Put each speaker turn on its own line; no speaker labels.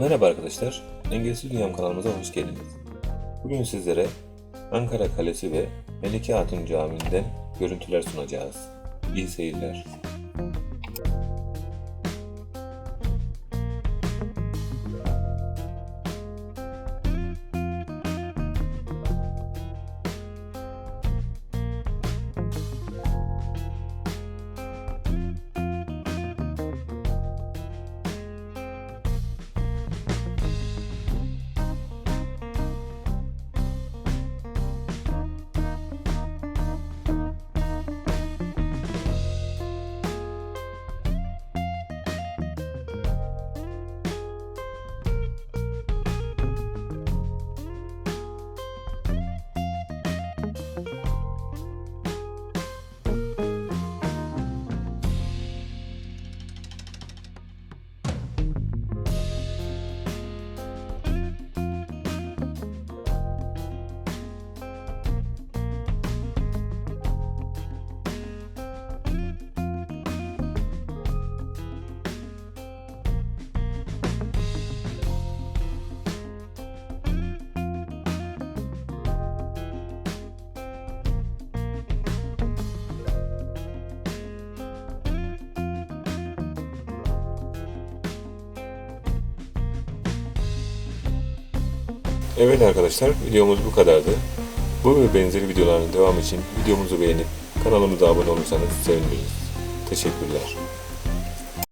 Merhaba arkadaşlar, Engelsiz Dünyam kanalımıza hoş geldiniz. Bugün sizlere Ankara Kalesi ve Melike Hatun Camii'nden görüntüler sunacağız. İyi seyirler. Evet arkadaşlar, videomuz bu kadardı. Bu ve benzeri videoların devamı için videomuzu beğenip kanalımıza abone olursanız seviniriz. Teşekkürler.